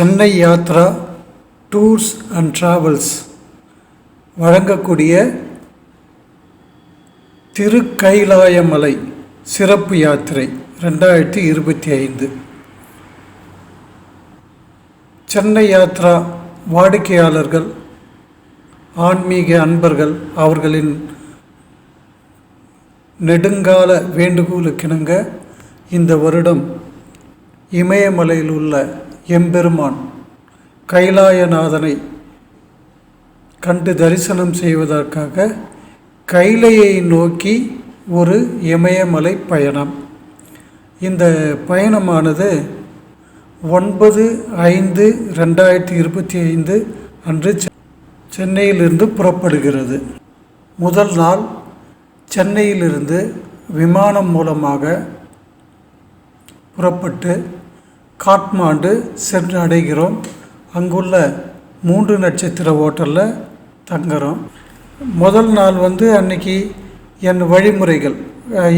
Chennai Yatra tours and travels வழங்கக்கூடிய திருக்கைலாயமலை சிறப்பு யாத்திரை ரெண்டாயிரத்தி இருபத்தி ஐந்து. சென்னை யாத்ரா வாடிக்கையாளர்கள் ஆன்மீக அன்பர்கள் அவர்களின் நெடுங்கால வேண்டுகோளுக்கிணங்க இந்த வருடம் இமயமலையில் உள்ள எம்பெருமான் கைலாயநாதனை கண்டு தரிசனம் செய்வதற்காக கைலையை நோக்கி ஒரு இமயமலை பயணம். இந்த பயணமானது ஒன்பது ஐந்து ரெண்டாயிரத்தி இருபத்தி ஐந்து அன்று செ- சென்னையிலிருந்து புறப்படுகிறது. முதல் நாள் சென்னையிலிருந்து விமானம் மூலமாக புறப்பட்டு காட்மாண்டு சென்று அடைகிறோம். அங்குள்ள மூன்று நட்சத்திர ஹோட்டலில் தங்குறோம். முதல் நாள் வந்து அன்னைக்கு என் வழிமுறைகள்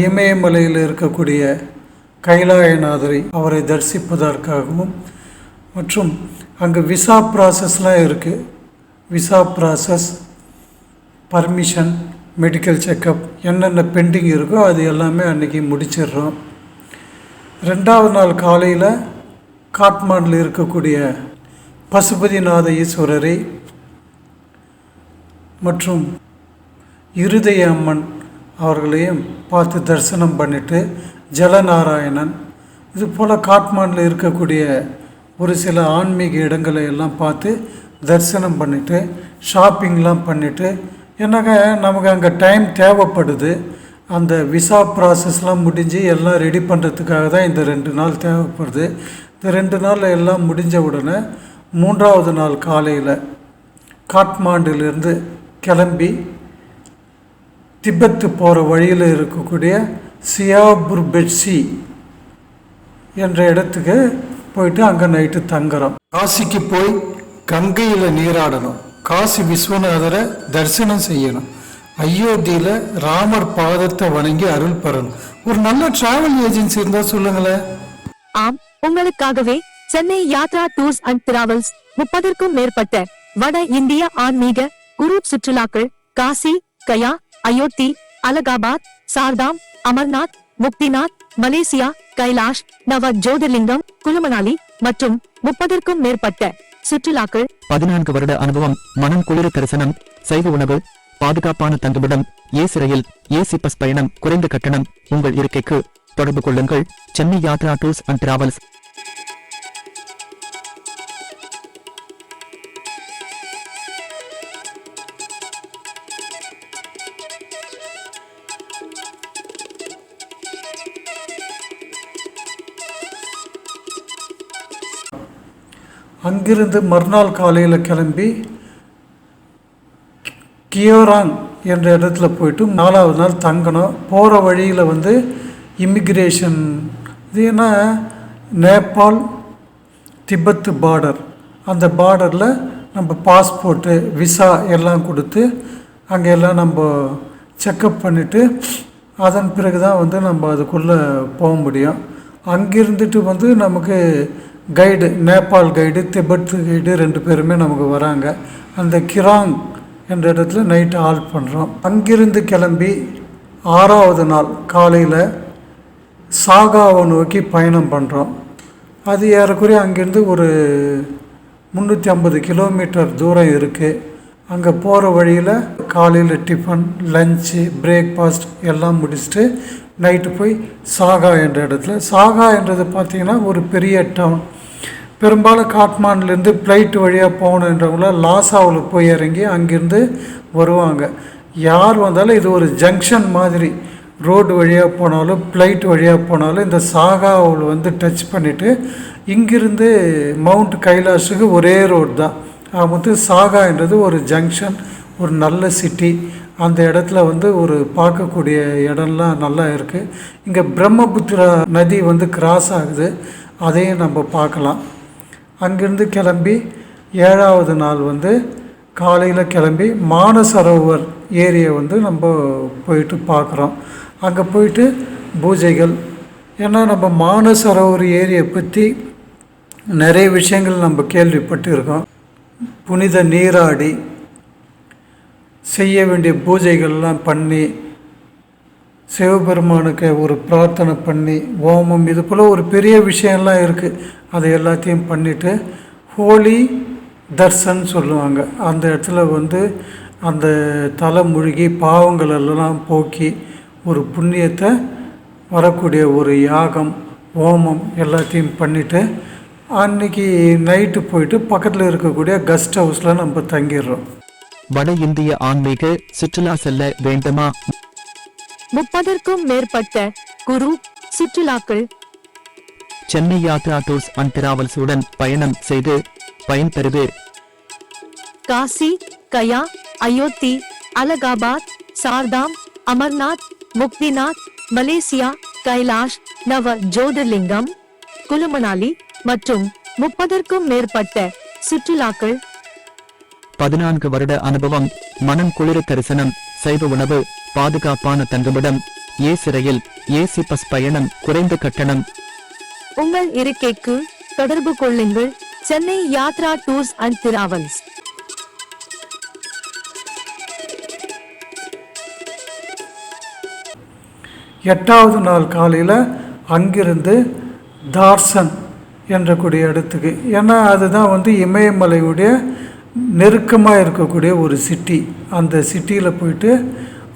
இமயமலையில் இருக்கக்கூடிய கைலாயநாதரை அவரை தரிசிப்பதற்காகவும் மற்றும் அங்கே விசா ப்ராசஸ்லாம் இருக்குது visa process permission medical checkup என்னென்ன பெண்டிங் இருக்கோ அது எல்லாமே அன்றைக்கி முடிச்சிடுறோம். ரெண்டாவது நாள் காலையில் காட்மாண்டில் இருக்கக்கூடிய பசுபதிநாத ஈஸ்வரரை மற்றும் இருதய அம்மன் அவர்களையும் பார்த்து தரிசனம் பண்ணிட்டு ஜலநாராயணன் இது போல் காட்மாண்டில் இருக்கக்கூடிய ஒரு சில ஆன்மீக இடங்களை எல்லாம் பார்த்து தரிசனம் பண்ணிவிட்டு ஷாப்பிங்லாம் பண்ணிவிட்டு என்னங்க நமக்கு அங்கே டைம் தேவைப்படுது அந்த விசா ப்ராசஸ்லாம் முடிஞ்சு எல்லாம் ரெடி பண்ணுறதுக்காக தான் இந்த ரெண்டு நாள் தேவைப்படுது இந்த ரெண்டு நாளில் எல்லாம் முடிஞ்ச உடனே மூன்றாவது நாள் காலையில் காட்மாண்டிலிருந்து கிளம்பி திபெத்து போகிற வழியில் இருக்கக்கூடிய சியாபுர்பெட்சி என்ற இடத்துக்கு போயிட்டு அங்கே நைட்டு தங்குறோம். காசிக்கு போய் கங்கையில் நீராடணும். காசி விஸ்வநாதரை தரிசனம் செய்யணும். அயோத்தியில் ராமர் பாதத்தை வணங்கி அருள் பெறணும். ஒரு நல்ல டிராவல் ஏஜென்சி இருந்தால் சொல்லுங்களேன். ஆம். உங்களுக்காகவே Chennai Yatra tours and travels முப்பதற்கும் மேற்பட்ட வட இந்திய ஆன்மீக குரூப் சுற்றுலாக்கள் காசி கயா அயோத்தி அலகாபாத் சார்தாம் அமர்நாத் முக்திநாத் மலேசியா கைலாஷ் நவ ஜோதிர்லிங்கம் குலுமணாலி மற்றும் முப்பதற்கும் மேற்பட்ட சுற்றுலாக்கள். பதினான்கு வருட அனுபவம் மனம் குளிர தரிசனம் சைவ உணவு பாதுகாப்பான தங்குமிடம் ஏசி ரயில் ஏசி பஸ் பயணம் குறைந்த கட்டணம் உங்கள் இருக்கைக்கு தொடர்பு கொள்ளுங்கள். Chennai Yatra tours and travels அங்கிருந்து மறுநாள் காலையில் கிளம்பி கியோராங் என்ற இடத்துல போயிட்டு நாலாவது நாள் தங்கணும். போகிற வழியில் வந்து இமிக்ரேஷன் இது என்ன? நேபாள் திபத்து பார்டர் அந்த பார்டரில் நம்ம பாஸ்போர்ட்டு விசா எல்லாம் கொடுத்து அங்கே எல்லாம் நம்ம செக்கப் பண்ணிவிட்டு அதன் பிறகு தான் வந்து நம்ம அதுக்குள்ளே போக முடியும். அங்கிருந்துட்டு வந்து நமக்கு guide Nepal guide Tibet guide ரெண்டு பேருமே நமக்கு வராங்க. அந்த கிராங் என்ற இடத்துல நைட்டு ஆல்ட் பண்ணுறோம் அங்கிருந்து கிளம்பி ஆறாவது நாள் காலையில் சாகாவை நோக்கி பயணம் பண்ணுறோம் அது ஏறக்குறைய அங்கேருந்து ஒரு முந்நூற்றி ஐம்பது கிலோமீட்டர் தூரம் இருக்குது அங்கே போகிற வழியில் காலையில் டிஃபன் லஞ்சு பிரேக்ஃபாஸ்ட் எல்லாம் முடிச்சுட்டு நைட்டு போய் சாகா என்ற இடத்துல. சாகா என்றது பார்த்திங்கன்னா ஒரு பெரிய டவுன் பெரும்பாலும் காட்மாண்ட்லேருந்து ஃப்ளைட் வழியாக போகணுன்றவங்கள லாசாவில் போய் இறங்கி அங்கேருந்து வருவாங்க. யார் வந்தாலும் இது ஒரு ஜங்ஷன் மாதிரி. ரோடு வழியாக போனாலும் ஃப்ளைட் வழியாக போனாலும் இந்த சாகாவில் வந்து டச் பண்ணிவிட்டு இங்கிருந்து மவுண்ட் கைலாஷுக்கு ஒரே ரோடு தான். வந்து சாகா சாகான்றது ஒரு ஜங்ஷன் ஒரு நல்ல சிட்டி அந்த இடத்துல வந்து ஒரு பார்க்கக்கூடிய இடம்லாம் நல்லா இருக்குது இங்கே பிரம்மபுத்திரா நதி வந்து கிராஸ் ஆகுது. அதையும் நம்ம பார்க்கலாம். அங்கேருந்து கிளம்பி ஏழாவது நாள் வந்து காலையில் கிளம்பி மானசரோவர் ஏரியை வந்து நம்ம போயிட்டு பார்க்குறோம். அங்கே போயிட்டு பூஜைகள். ஏன்னா நம்ம மானசரோவர் ஏரியை பற்றி நிறைய விஷயங்கள் நம்ம கேள்விப்பட்டு இருக்கோம் புனித நீராடி செய்ய வேண்டிய பூஜைகள்லாம் பண்ணி சிவபெருமானுக்கு ஒரு பிரார்த்தனை பண்ணி ஓமம் இது போல் ஒரு பெரிய விஷயம்லாம் இருக்குது அதை எல்லாத்தையும் பண்ணிவிட்டு ஹோலி தர்சன் சொல்லுவாங்க. அந்த இடத்துல வந்து அந்த தலை முழுகி பாவங்கள் எல்லாம் போக்கி ஒரு புண்ணியத்தை வரக்கூடிய ஒரு யாகம் ஹோமம் எல்லாத்தையும் பண்ணிவிட்டு அன்னைக்கு நைட்டு போயிட்டு பக்கத்தில் இருக்கக்கூடிய கெஸ்ட் ஹவுஸில் நம்ம தங்கிடுறோம். வட இந்திய ஆன்மீக சுற்றுலா செல்ல வேண்டுமா? முப்பதற்கும் மேற்பட்ட குரு சுற்றுலாக்கள். Chennai Yatra tours and travels உடன் பயணம் செய்து பயன்பெறுவீர் காசி கயா அயோத்தி அலகாபாத் சார்தாம் அமர்நாத் முக்திநாத் மலேசியா கைலாஷ் நவ ஜோதிர்லிங்கம் குலுமணாலி மற்றும் முப்பதற்கும் மேற்பட்ட சுற்றுலாக்கள். பதினான்கு வருட அனுபவம் மனம் குளிர தரிசனம் சைவ உணவு பாதுகாப்பான தங்குமிடம் ஏ சிறையில் ஏசி பஸ் பயணம் குறைந்த கட்டணம். உங்கள் இருக்கைக்கு தொடர்பு கொள்ளுங்கள். Chennai Yatra tours and travels. எட்டாவது நாள் காலையில் அங்கிருந்து தார்சன் என்ற கூடிய இடத்துக்கு ஏன்னா அதுதான் வந்து இமயமலையுடைய நெருக்கமாக இருக்கக்கூடிய ஒரு சிட்டி. அந்த சிட்டியில் போயிட்டு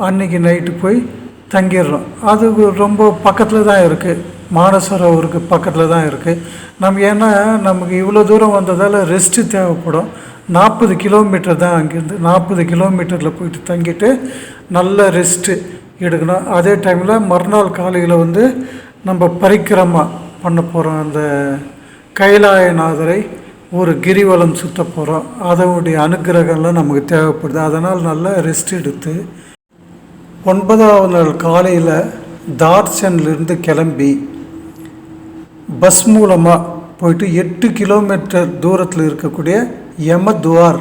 அன்னைக்கு நைட்டு போய் தங்கிடுறோம். அது ரொம்ப பக்கத்தில் தான் இருக்குது மானசரோவருக்கு பக்கத்தில் தான் இருக்குது நம்ம ஏன்னா நமக்கு இவ்வளோ தூரம் வந்ததால் ரெஸ்ட்டு தேவைப்படும். நாற்பது கிலோமீட்டர் தான் அங்கேருந்து. நாற்பது கிலோமீட்டரில் போயிட்டு தங்கிட்டு நல்ல ரெஸ்ட்டு எடுக்கணும். அதே டைமில் மறுநாள் காலையில் வந்து நம்ம பரிக்கிரமா பண்ண போகிறோம் அந்த கைலாயநாதரை ஒரு கிரிவலம் சுற்ற போகிறோம் அதனுடைய அனுக்கிரகம்லாம் நமக்கு தேவைப்படுது. அதனால் நல்லா ரெஸ்ட் எடுத்து ஒன்பதாவது நாள் காலையில் தார்சன்லேருந்து கிளம்பி பஸ் மூலமாக போயிட்டு எட்டு கிலோமீட்டர் தூரத்தில் இருக்கக்கூடிய யமதுவார்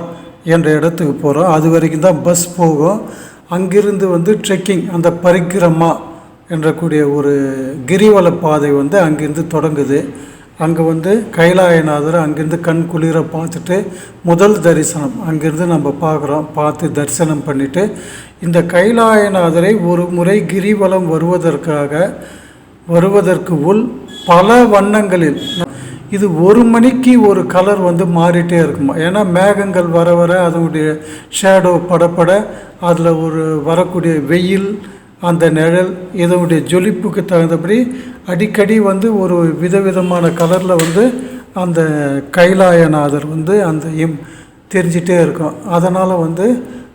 என்ற இடத்துக்கு போகிறோம் அது வரைக்கும் தான் பஸ் போகும். அங்கிருந்து வந்து ட்ரெக்கிங் அந்த பரிக்கிரமா என்ற கூடிய ஒரு கிரிவல பாதை வந்து அங்கிருந்து தொடங்குது. அங்கே வந்து கைலாயநாதர் அங்கேருந்து கண் குளிர பார்த்துட்டு முதல் தரிசனம். அங்கேருந்து நம்ம பார்க்குறோம். பார்த்து தரிசனம் பண்ணிவிட்டு இந்த கைலாயநாதரை ஒரு முறை கிரிவலம் வருவதற்காக வருவதற்கு உள் பல வண்ணங்களில். இது ஒரு மணிக்கு ஒரு கலர் வந்து மாறிட்டே இருக்குமா? ஏன்னா மேகங்கள் வர வர அதனுடைய ஷேடோ படப்பட அதில் ஒரு வரக்கூடிய வெயில் அந்த நிழல் இதனுடைய ஜொலிப்புக்கு தகுந்தபடி அடிக்கடி வந்து ஒரு விதவிதமான கலரில் வந்து அந்த கைலாயநாதர் வந்து அந்த இம் தெரிஞ்சிட்டே இருக்கும். அதனால் வந்து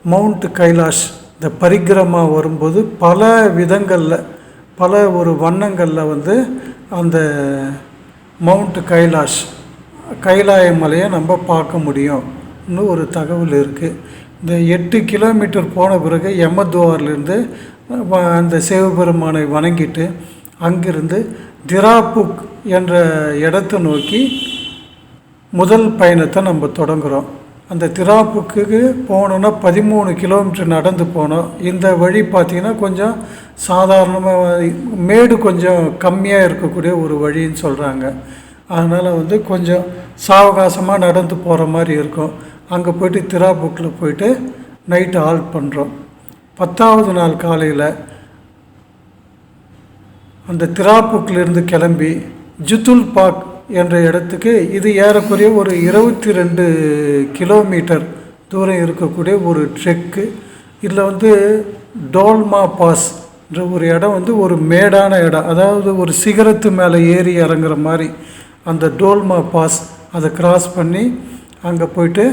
மவுண்ட் கைலாஷ் இந்த பரிக்கிரமா வரும்போது பல விதங்களில் பல ஒரு வண்ணங்களில் வந்து அந்த மவுண்ட் கைலாஷ் கைலாய மலையை நம்ம பார்க்க முடியும்னு ஒரு தகவல் இருக்குது இந்த எட்டு கிலோமீட்டர் போன பிறகு யமதுவார்லேருந்து அந்த சிவபெருமானை வணங்கிட்டு அங்கிருந்து திராபுக் என்ற இடத்தை நோக்கி முதல் பயணத்தை நம்ம தொடங்குகிறோம் அந்த திராப்புக்கு போகணுன்னா பதிமூணு கிலோமீட்டர் நடந்து போனோம் இந்த வழி பார்த்திங்கன்னா கொஞ்சம் சாதாரணமாக மேடு கொஞ்சம் கம்மியாக இருக்கக்கூடிய ஒரு வழின்னு சொல்கிறாங்க அதனால் வந்து கொஞ்சம் சாவகாசமாக நடந்து போகிற மாதிரி இருக்கும். அங்கே போய்ட்டு திராப்புக்கில் போயிட்டு நைட்டு ஆல்ட் பண்ணுறோம் பத்தாவது நாள் காலையில் அந்த திராப்புக்கிலிருந்து கிளம்பி ஜுத்துல் பாக் என்ற இடத்துக்கு இது ஏறக்குறைய ஒரு இருபத்தி ரெண்டு கிலோமீட்டர் தூரம் இருக்கக்கூடிய ஒரு ட்ரெக்கு இதில் வந்து டோல்மா பாஸ் என்ற ஒரு இடம் வந்து ஒரு மேடான இடம். அதாவது ஒரு சிகரத்து மேலே ஏறி இறங்குற மாதிரி அந்த டோல்மா பாஸ் அதை கிராஸ் பண்ணி அங்கே போயிட்டு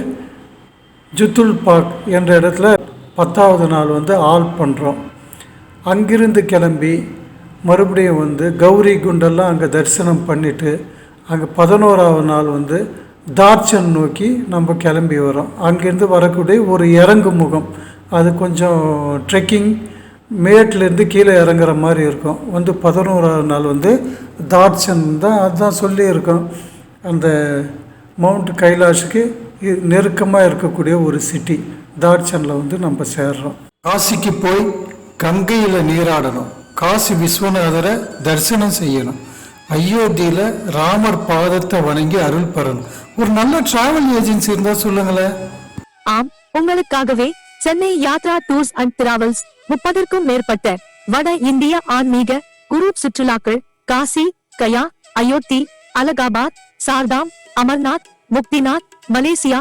ஜுத்துல் பாக் என்ற இடத்துல பத்தாவது நாள் வந்து ஆல் பண்ணுறோம் அங்கிருந்து கிளம்பி மறுபடியும் வந்து கௌரி குண்டெல்லாம் அங்கே தரிசனம் பண்ணிவிட்டு அங்கே பதினோராவது நாள் வந்து தார்ச்சன் நோக்கி நம்ம கிளம்பி வரோம். அங்கேருந்து வரக்கூடிய ஒரு இறங்கு முகம். அது கொஞ்சம் ட்ரெக்கிங் மேட்லேருந்து கீழே இறங்குற மாதிரி இருக்கும். வந்து பதினோராவது நாள் வந்து தார்ச்சன் தான் அதுதான் சொல்லியிருக்கோம். அந்த மவுண்ட் கைலாஷுக்கு நெருக்கமாக இருக்கக்கூடிய ஒரு சிட்டி தாட்சனில் வந்து நம்ம சேர்றோம். காசிக்கு போய் கங்கையில் நீராடணும். காசி விஸ்வநாதரை தரிசனம் செய்யணும். அயோத்தியில் ராமர் பாதத்தை வணங்கி அருள் பெறணும். ஒரு நல்ல டிராவல் ஏஜென்சி இருந்தால் சொல்லுங்களேன். ஆம் உங்களுக்காகவே Chennai Yatra tours and travels முப்பதற்கும் மேற்பட்ட வட இந்திய ஆன்மீக குரூப் சுற்றுலாக்கள் காசி கயா அயோத்தி அலகாபாத் சார்தாம் அமர்நாத் முக்திநாத் மலேசியா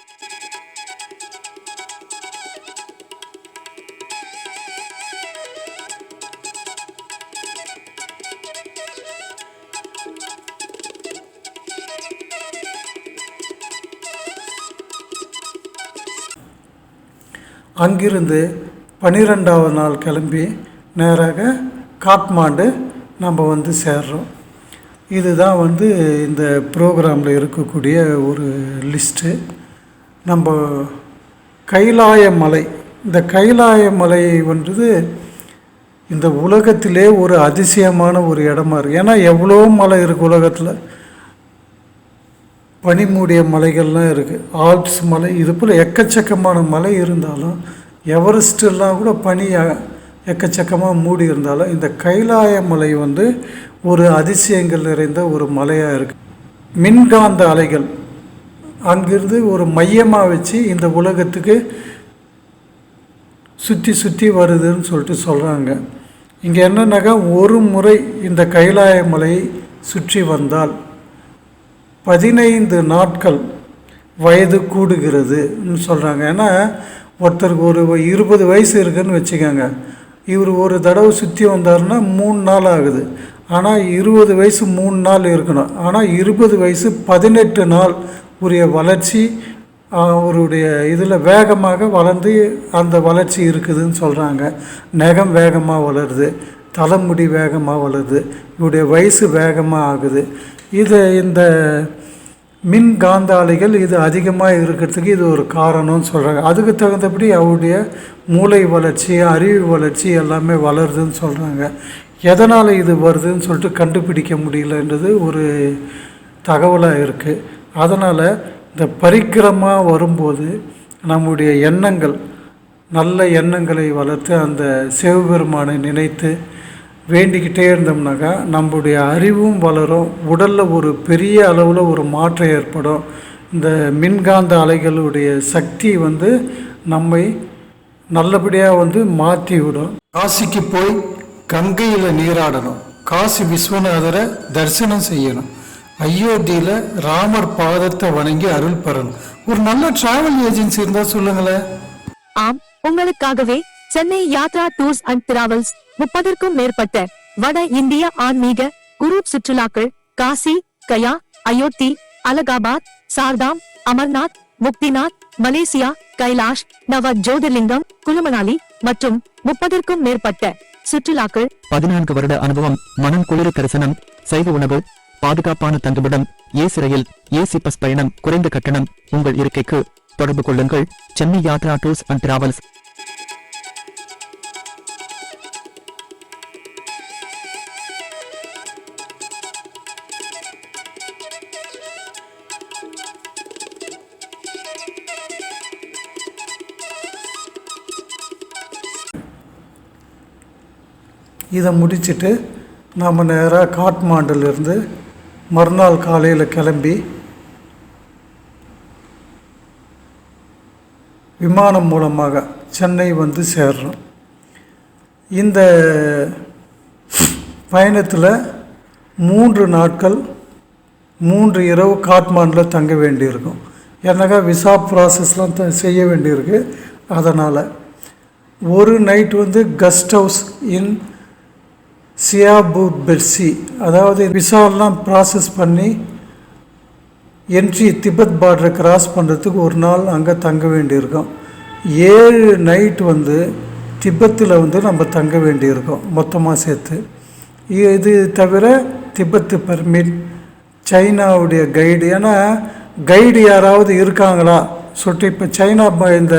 அங்கிருந்து பன்னிரெண்டாவது நாள் கிளம்பி நேராக காட்மாண்டு நம்ம வந்து சேர்றோம். இதுதான் வந்து இந்த ப்ரோக்ராமில் இருக்கக்கூடிய ஒரு லிஸ்ட்டு. நம்ம கைலாய மலை இந்த கைலாய மலை வந்து இந்த உலகத்திலே ஒரு அதிசயமான ஒரு இடமா இருக்குது ஏன்னா எவ்வளோ மலை இருக்குது உலகத்தில்? பனி மூடிய மலைகள்லாம் இருக்குது ஆல்ப்ஸ் மலை இது போல் எக்கச்சக்கமான மலை இருந்தாலும் எவரெஸ்ட் எல்லாம் கூட பனி எக்கச்சக்கமாக மூடி இருந்தாலும் இந்த கைலாய மலை வந்து ஒரு அதிசயங்கள் நிறைந்த ஒரு மலையாக இருக்குது மின்காந்த அலைகள். அங்கிருந்து ஒரு மையமாக வச்சு இந்த உலகத்துக்கு சுற்றி சுற்றி வருதுன்னு சொல்லிட்டு சொல்கிறாங்க இங்கே என்னன்னாக்கா ஒரு முறை இந்த கைலாய மலையை சுற்றி வந்தால் பதினைந்து நாட்கள் வயது கூடுகிறதுன்னு சொல்கிறாங்க ஏன்னா ஒருத்தருக்கு ஒரு இருபது வயசு இருக்குன்னு வச்சுக்கோங்க. இவர் ஒரு தடவை சுற்றி வந்தாருன்னா மூணு நாள் ஆகுது. ஆனால் இருபது வயசு மூணு நாள் இருக்கணும். ஆனால் இருபது வயசு பதினெட்டு நாள் உரிய வளர்ச்சி அவருடைய இதில் வேகமாக வளர்ந்து அந்த வளர்ச்சி இருக்குதுன்னு சொல்கிறாங்க நகம் வேகமாக வளருது. தலைமுடி வேகமாக வளருது. இவருடைய வயசு வேகமாக ஆகுது. இது இந்த மின் காந்த அலைகள் இது அதிகமாக இருக்கிறதுக்கு இது ஒரு காரணம்னு சொல்கிறாங்க அதுக்கு தகுந்தபடி அவருடைய மூளை வளர்ச்சி அறிவு வளர்ச்சி எல்லாமே வளருதுன்னு சொல்கிறாங்க எதனால் இது வருதுன்னு சொல்லிட்டு கண்டுபிடிக்க முடியலன்றது ஒரு தகவலாக இருக்குது அதனால் இந்த பரிக்கிரமாக வரும்போது நம்முடைய எண்ணங்கள் நல்ல எண்ணங்களை வளர்த்து அந்த சிவபெருமானை நினைத்து வேண்டிக்கிட்டே இருந்தோம்னாக்கா நம்முடைய அறிவும் வளரும். உடலில் ஒரு பெரிய அளவில் ஒரு மாற்றம் ஏற்படும். இந்த மின்காந்த அலைகளுடைய சக்தி வந்து நம்மை நல்லபடியாக வந்து மாற்றி விடும். காசிக்கு போய் கங்கையில் நீராடணும். காசி விஸ்வநாதரை தரிசனம் செய்யணும். அயோத்தியில் ராமர் பாதத்தை வணங்கி அருள் பெறணும். ஒரு நல்ல டிராவல் ஏஜென்சி இருந்தால் சொல்லுங்களேன். ஆம் உங்களுக்காகவே Chennai Yatra tours and travels முப்பதற்கும் மேற்பட்ட வட இந்திய ஆன்மீக குரூப் சுற்றுலாக்கள் காசி கயா அயோத்தி அலகாபாத் சார்தாம் அமர்நாத் முக்திநாத் மலேசியா கைலாஷ் நவ ஜோதிர்லிங்கம் குலுமனாலி மற்றும் முப்பதற்கும் மேற்பட்ட சுற்றுலாக்கள். பதினான்கு வருட அனுபவம் மனம் குளிர தரிசனம் சைவ உணவு பாதுகாப்பான தங்குமிடம் ஏ சிறையில் ஏசி பஸ் பயணம் குறைந்த கட்டணம் உங்கள் இருக்கைக்கு தொடர்பு கொள்ளுங்கள். Chennai Yatra tours and travels இதை முடிச்சுட்டு நாம் நேராக காட்மாண்டிலிருந்து மறுநாள் காலையில் கிளம்பி விமானம் மூலமாக சென்னை வந்து சேர்றோம். இந்த பயணத்தில் மூன்று நாட்கள் மூன்று இரவு காட்மாண்டில் தங்க வேண்டியிருக்கும். ஏன்னாக்கா விசா ப்ராசஸ்லாம் த- செய்ய வேண்டியிருக்கு? அதனால். ஒரு நைட் வந்து கெஸ்ட் ஹவுஸ் இன் சியாபு பெர்சி அதாவது விசாலாம் ப்ராசஸ் பண்ணி என்ட்ரி திபெத் பார்டரை கிராஸ் பண்ணுறதுக்கு ஒரு நாள் அங்கே தங்க வேண்டியிருக்கோம். ஏழு நைட் வந்து திபெத்தில் வந்து நம்ம தங்க வேண்டியிருக்கோம் மொத்தமாக சேர்த்து. இது தவிர திபெத்து பர்மிட் சைனாவுடைய கைடு ஏன்னா கைடு யாராவது இருக்காங்களா? சொல்லிட்டு இப்போ சைனா இந்த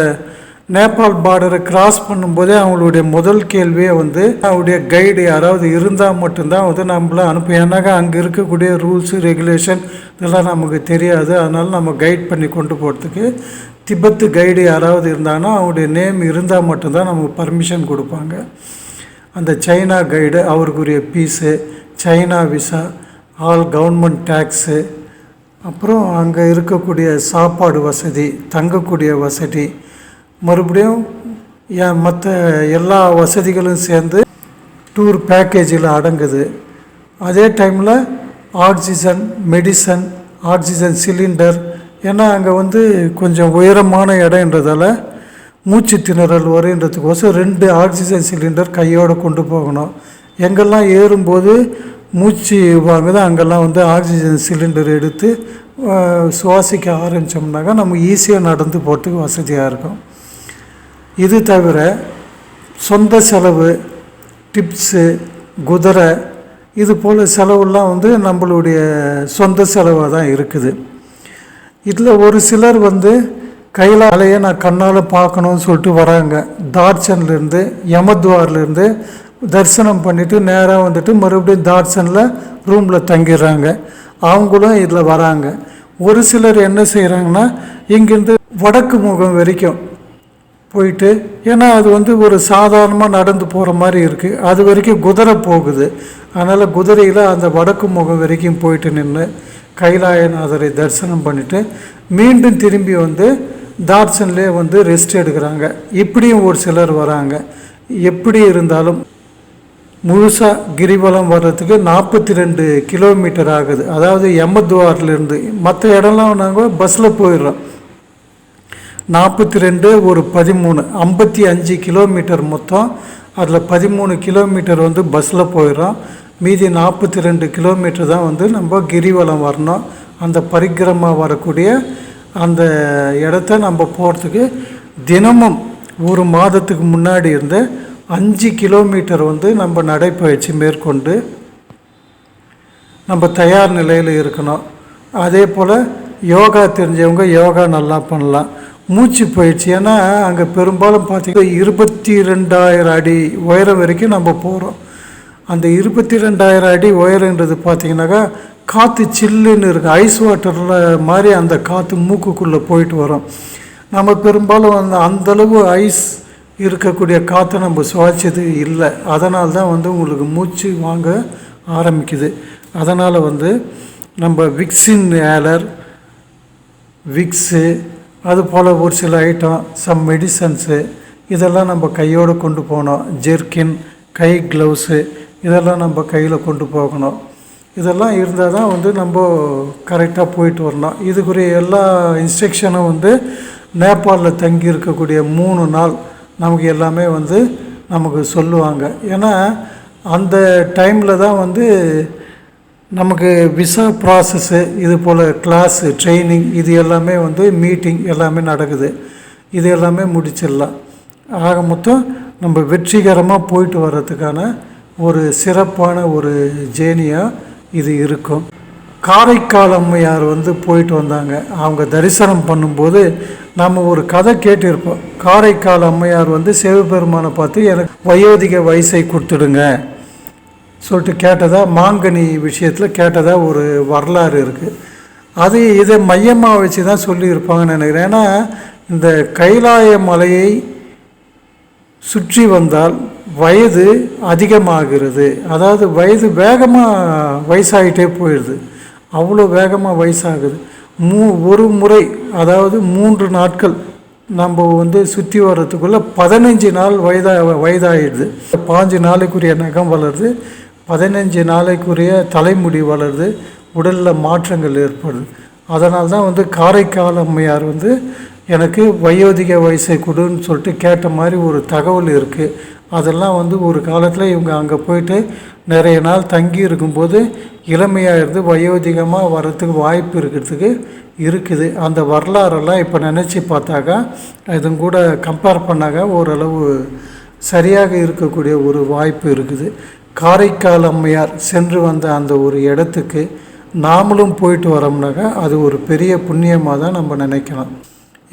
நேபாள் பார்டரை கிராஸ் பண்ணும்போதே அவங்களுடைய முதல் கேள்வியே வந்து அவருடைய கைடு யாராவது இருந்தால் மட்டும்தான் வந்து நம்மள அனுப்ப ஏன்னாக்கா அங்கே இருக்கக்கூடிய ரூல்ஸு ரெகுலேஷன் இதெல்லாம் நமக்கு தெரியாது. அதனால் நம்ம கைட் பண்ணி கொண்டு போகிறதுக்கு திபெத்து கைடு யாராவது இருந்தாங்கன்னா அவங்களுடைய நேம் இருந்தால் மட்டும்தான் நமக்கு பர்மிஷன் கொடுப்பாங்க. அந்த சைனா கைடு அவருக்குரிய fees China visa all government tax அப்புறம் அங்கே இருக்கக்கூடிய சாப்பாடு வசதி தங்கக்கூடிய வசதி மறுபடியும் ஏன் மற்ற எல்லா வசதிகளும் சேர்ந்து டூர் பேக்கேஜில் அடங்குது. அதே டைமில் ஆக்சிஜன் மெடிசன் ஆக்சிஜன் சிலிண்டர் ஏன்னா அங்கே வந்து கொஞ்சம் உயரமான இடம்ன்றதால மூச்சு திணறல் வருன்றதுக்கோசம் ரெண்டு ஆக்சிஜன் சிலிண்டர் கையோடு கொண்டு போகணும். எங்கெல்லாம் ஏறும்போது மூச்சு வாங்குது அங்கெல்லாம் வந்து ஆக்சிஜன் சிலிண்டர் எடுத்து சுவாசிக்க ஆரம்பித்தோம்னாக்கா நம்ம ஈஸியாக நடந்து போகிறதுக்கு வசதியாக இருக்கும். இது தவிர சொந்த செலவு டிப்ஸு குதிரை இது போல் செலவுலாம் வந்து நம்மளுடைய சொந்த செலவாக தான் இருக்குது. இதில் ஒரு சிலர் வந்து கையில் அலையை நான் கண்ணால் பார்க்கணும்னு சொல்லிட்டு வராங்க. தாட்சன்லேருந்து யமத்வார்லேருந்து தரிசனம் பண்ணிவிட்டு நேராக வந்துட்டு மறுபடியும் தாட்சனில் ரூமில் தங்கிடுறாங்க. அவங்களும் இதில் வராங்க. ஒரு சிலர் என்ன செய்கிறாங்கன்னா இங்கேருந்து வடக்கு முகம் வரைக்கும் போயிட்டு ஏன்னா அது வந்து ஒரு சாதாரணமாக நடந்து போகிற மாதிரி இருக்குது அது வரைக்கும் குதிரை போகுது. அதனால் குதிரையில் அந்த வடக்கு முகம் வரைக்கும் போயிட்டு நின்று கைலாயநாதரை தரிசனம் பண்ணிவிட்டு மீண்டும் திரும்பி வந்து தாட்சன்லேயே வந்து ரெஸ்ட் எடுக்கிறாங்க. இப்படியும் ஒரு சிலர் வராங்க. எப்படி இருந்தாலும் முழுசாக கிரிவலம் வர்றதுக்கு நாற்பத்தி ரெண்டு கிலோமீட்டர் ஆகுது. அதாவது எம்மத்வார்லேருந்து மற்ற இடம்லாம் நாங்கள் பஸ்ஸில் போயிடுறோம். நாற்பத்தி ரெண்டு ஒரு பதிமூணு ஐம்பத்தி அஞ்சு கிலோமீட்டர் மொத்தம். அதில் பதிமூணு கிலோமீட்டர் வந்து பஸ்ஸில் போயிடும் மீதி நாற்பத்தி ரெண்டு கிலோமீட்டர் தான் வந்து நம்ம கிரிவலம் வரணும். அந்த பரிக்கிரமாக வரக்கூடிய அந்த இடத்த நம்ம போகிறதுக்கு தினமும் ஒரு மாதத்துக்கு முன்னாடி இருந்து அஞ்சு கிலோமீட்டர் வந்து நம்ம நடைப்பயிற்சி மேற்கொண்டு நம்ம தயார் நிலையில் இருக்கணும். அதே போல் யோகா தெரிஞ்சவங்க யோகா நல்லா பண்ணலாம். மூச்சு பயிற்சி. ஏன்னா அங்கே பெரும்பாலும் பார்த்திங்கன்னா இருபத்தி ரெண்டாயிரம் அடி உயரம் வரைக்கும் நம்ம போகிறோம் அந்த இருபத்தி ரெண்டாயிரம் அடி உயரன்றது பார்த்திங்கனாக்கா காற்று சில்லுன்னு இருக்குது ஐஸ் வாட்டரில் மாதிரி அந்த காற்று மூக்குக்குள்ளே போயிட்டு வரும். நம்ம பெரும்பாலும் அந்த அந்தளவு ஐஸ் இருக்கக்கூடிய காற்றை நம்ம சுவாச்சது இல்லை. அதனால தான் வந்து உங்களுக்கு மூச்சு வாங்க ஆரம்பிக்குது. அதனால் வந்து நம்ம விக்ஸின் ஏலர் விக்ஸு அது போல் ஒரு சில ஐட்டம் சம் மெடிசன்ஸு இதெல்லாம் நம்ம கையோடு கொண்டு போகணும். ஜெர்கின் கை க்ளவுஸு இதெல்லாம் நம்ம கையில் கொண்டு போகணும். இதெல்லாம் இருந்தால் தான் வந்து நம்ம கரெக்டாக போயிட்டு வரணும். இதுக்குரிய எல்லா இன்ஸ்ட்ரக்ஷனும் வந்து நேபாளில் தங்கி இருக்கக்கூடிய மூணு நாள் நமக்கு எல்லாமே வந்து நமக்கு சொல்லுவாங்க. ஏன்னா அந்த டைமில் தான் வந்து நமக்கு விசா ப்ராசஸ்ஸு இது போல் கிளாஸு ட்ரைனிங் இது எல்லாமே வந்து மீட்டிங் எல்லாமே நடக்குது. இது எல்லாமே முடிச்சிடலாம். ஆக மொத்தம் நம்ம வெற்றிகரமாக போயிட்டு வர்றதுக்கான ஒரு சிறப்பான ஒரு ஜேர்னியாக இது இருக்கும். காரைக்கால் அம்மையார் வந்து போயிட்டு வந்தாங்க. அவங்க தரிசனம் பண்ணும்போது நம்ம ஒரு கதை கேட்டிருப்போம். காரைக்கால் அம்மையார் வந்து சிவபெருமானை பார்த்து எனக்கு வயோதிக வயசை கொடுத்துடுங்க. சொல்லிட்டு கேட்டதா மாங்கனி விஷயத்தில் கேட்டதா ஒரு வரலாறு இருக்குது அது இதை மையமாக வச்சு தான் சொல்லியிருப்பாங்கன்னு நினைக்கிறேன். ஏன்னா இந்த கைலாய மலையை சுற்றி வந்தால் வயது அதிகமாகிறது. அதாவது வயது வேகமாக வயசாகிட்டே போயிடுது. அவ்வளோ வேகமாக வயசாகுது. மூ ஒரு முறை அதாவது மூன்று நாட்கள் நம்ம வந்து சுற்றி வர்றதுக்குள்ளே பதினஞ்சு நாள் வயதா வயதாகிடுது பாஞ்சு நாளுக்குரிய நகம் வளருது. பதினஞ்சு நாளைக்குரிய தலைமுடி வளருது உடலில் மாற்றங்கள் ஏற்படுது. அதனால் தான் வந்து காரைக்கால் அம்மையார் வந்து எனக்கு வயோதிக வயசை கொடுன்னு சொல்லிட்டு கேட்ட மாதிரி ஒரு தகவல் இருக்குது அதெல்லாம் வந்து ஒரு காலத்தில் இவங்க அங்கே போயிட்டு நிறைய நாள் தங்கி இருக்கும்போது இளமையாக இருந்து வயோதிகமாக வர்றதுக்கு வாய்ப்பு இருக்கிறதுக்கு இருக்குது. அந்த வரலாறெல்லாம் இப்போ நினச்சி பார்த்தாக்கா இதும் கூட கம்பேர் பண்ணாக்க ஓரளவு சரியாக இருக்கக்கூடிய ஒரு வாய்ப்பு இருக்குது. காரைக்கால் அம்மையார் சென்று வந்த அந்த ஒரு இடத்துக்கு நாமளும் போயிட்டு வரோம்னாக்கா அது ஒரு பெரிய புண்ணியமாக தான் நம்ம நினைக்கலாம்.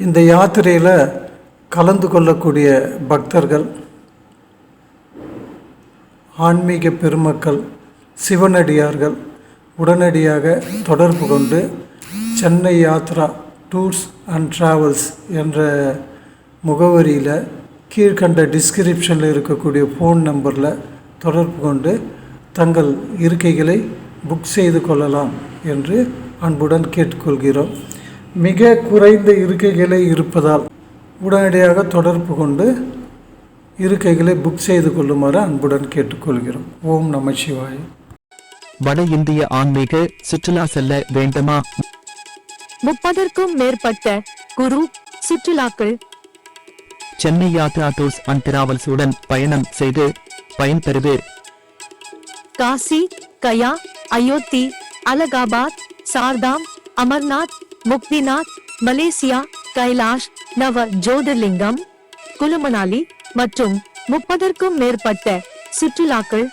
இந்த யாத்திரையில் கலந்து கொள்ளக்கூடிய பக்தர்கள் ஆன்மீக பெருமக்கள் சிவனடியார்கள் உடனடியாக தொடர்பு கொண்டு Chennai Yatra tours and travels என்ற முகவரியில் கீழ்கண்ட டிஸ்கிரிப்ஷனில் இருக்கக்கூடிய ஃபோன் நம்பரில் தொடர்பு கொண்டு தங்கள் இருக்கைகளை புக் செய்து கொள்ளலாம் என்று அன்புடன் கேட்டுக்கொள்கிறோம். மிக குறைந்த இருக்கைகளே இருப்பதால் உடனடியாக தொடர்பு கொண்டு இருக்கைகளை புக் செய்து கொள்ளுமாறு அன்புடன் கேட்டுக்கொள்கிறோம். ஓம் நம சிவாய. வட இந்திய ஆன்மீக சுற்றுலா செல்ல வேண்டுமா? முப்பதற்கும் மேற்பட்ட குரு சுற்றுலாக்கள். Chennai Yatra tours and travels உடன் பயணம் செய்து பயன்பெறுவீர். காசி கயா அயோத்தி அலகாபாத் சார்தாம் அமர்நாத் முக்திநாத் மலேசியா கைலாஷ் நவ ஜோதிர்லிங்கம் குலுமணாலி மற்றும் முப்பதற்கும் மேற்பட்ட சுற்றுலாக்கள்.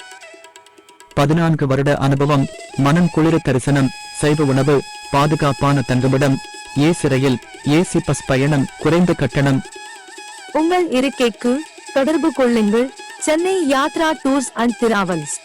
பதினான்கு வருட அனுபவம் மனம் குளிர தரிசனம் சைவ உணவு பாதுகாப்பான தங்குமிடம் ஏ சிறையில் ஏசி பஸ் பயணம் குறைந்த கட்டணம். உங்கள் இருக்கைக்கு தொடர்பு கொள்ளுங்கள். Chennai Yatra tours and travels